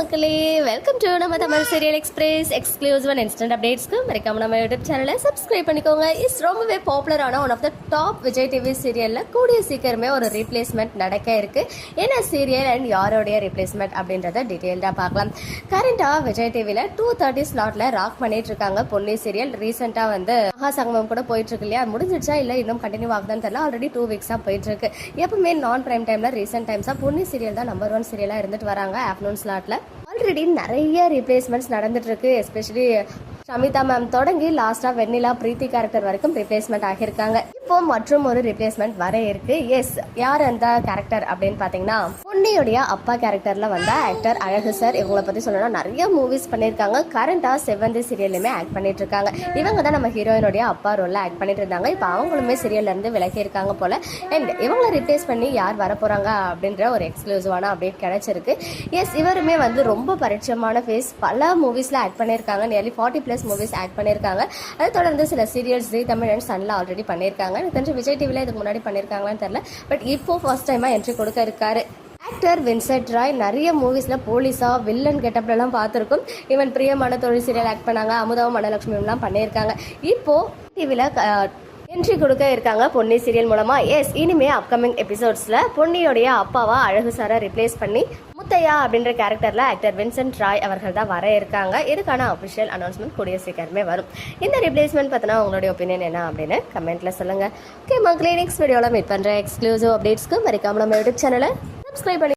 மக்களே welcome to நம்ம Tamil serial express exclusive and instant அப்டேட்ஸ்க்கு மறக்காம நம்ம யூடியூப் சேனலை சப்ஸ்கிரைப் பண்ணிக்கோங்க. இஸ் ரொம்பவே பாப்புலரான one of the top Vijay TV சீரியலில் கூடிய சீக்கிரமே ஒரு ரீப்ளேஸ்மெண்ட் நடக்க இருக்கு. என்ன சீரியல் அண்ட் யாரோடைய ரீப்ளேஸ்மெண்ட் அப்படின்றத டீட்டெயில்டாக பார்க்கலாம். கரண்டாக விஜய் டிவியில் டூ தேர்ட்டி ஸ்லாட்டில் ராக் பண்ணிட்டு இருக்காங்க. பொன்னி சீரியல் ரீசெண்டாக வந்து மகா சங்கமம் கூட போயிட்டு இருக்கு இல்லையா? முடிஞ்சிச்சா இல்லை? இன்னும் கண்டினியூ ஆகுதான்னு தெரியல. ஆல்ரெடி டூ வீக்ஸாக போயிட்டு இருக்கு. எப்பவுமே நான் பிரைம் டைமில் ரீசெண்ட் டைம்ஸாக பொன்னி சீரியல் தான் நம்பர் ஒன் சீரியலாக இருந்துட்டு வராங்க. ஆஃப்டர்நூன் ஸ்லாட்டில் ஆல்ரெடி நிறைய ரீப்ளேஸ்மெண்ட்ஸ் நடந்துட்டுருக்கு எஸ்பெஷலி ஷமிதா மேம் தொடங்கி லாஸ்ட்டாக வெண்ணிலா பிரீத்தி கேரக்டர் வரைக்கும் ரிப்ளேஸ்மெண்ட் ஆகியிருக்காங்க. இப்போ மற்றும் ஒரு ரிப்ளேஸ்மெண்ட் வர இருக்கு. எஸ் யார் அந்த கேரக்டர் அப்படின்னு பார்த்தீங்கன்னா பொன்னியுடைய அப்பா கேரக்டரில் வந்த ஆக்டர் அழகு சார் இவங்களை பற்றி சொல்லணும்னா நிறைய மூவிஸ் பண்ணியிருக்காங்க. கரண்ட்டாக செவ்வந்தி சீரியல்லுமே ஆக்ட் பண்ணிட்டு இருக்காங்க இவங்க தான் நம்ம ஹீரோயினுடைய அப்பா ரோலில் ஆக்ட் பண்ணிட்டு இருந்தாங்க இப்போ அவங்களுமே சீரியல்லேருந்து விலகி இருக்காங்க போல. அண்ட் இவங்களை ரிப்ளேஸ் பண்ணி யார் வர அப்படின்ற ஒரு எக்ஸ்க்ளூசிவான அப்டேட் கிடச்சிருக்கு. எஸ் இவருமே வந்து ரொம்ப பரிச்சயமான ஃபேஸ் பல மூவிஸில் ஆக்ட் பண்ணியிருக்காங்க. Nearly forty plus movies act பண்ணியிருக்காங்க. அதை தொடர்ந்து சில சீரியல்ஸ் ஜி தமிழ் அண்ட் சன்ல ஆல்ரெடி பண்ணியிருக்காங்க. எனக்கு தெரிஞ்சு விஜய் டிவியில் இதுக்கு முன்னாடி பண்ணியிருக்காங்களான்னு தெரில பட் இப்போ ஃபர்ஸ்ட் டைமாக என்ட்ரி கொடுக்க இருக்காரு. ஆக்டர் வின்சென்ட் ராய் நிறைய மூவிஸில் போலீஸா வில்லன் கெட்டப்லலாம் பார்த்துருக்கோம். ஈவன் பிரியமான தொழில் சீரியல் ஆக்ட் பண்ணாங்க. அமுதாவும் மனலட்சுமிலாம் பண்ணியிருக்காங்க. இப்போது டிவியில் என்ட்ரி கொடுக்க இருக்காங்க பொன்னி சீரியல் மூலமாக எஸ் இனிமே அப்கமிங் எபிசோட்ஸில் பொன்னியோடைய அப்பாவா அழகு சாரை ரிப்ளேஸ் பண்ணி முத்தையா அப்படின்ற கேரக்டரில் ஆக்டர் வின்சென்ட் ராய் அவர்கள் தான் வர இருக்காங்க. இதுக்கான அஃபிஷியல் அனௌன்ஸ்மெண்ட் கூடிய சீக்கிரமே வரும். இந்த ரிப்ளேஸ்மெண்ட் பத்தினா உங்களுடைய ஒப்பீனியன் என்ன அப்படின்னு கமெண்ட்டில் சொல்லுங்கள் ஓகே மக்களே நெக்ஸ்ட் வீடியோவில் மீட் பண்ணுற எக்ஸ்க்ளூசிவ் அப்டேட்ஸ்க்கு மறக்காம நம்ம யூடியூப் சேனலை சப்ஸ்கிரைப் பண்ணி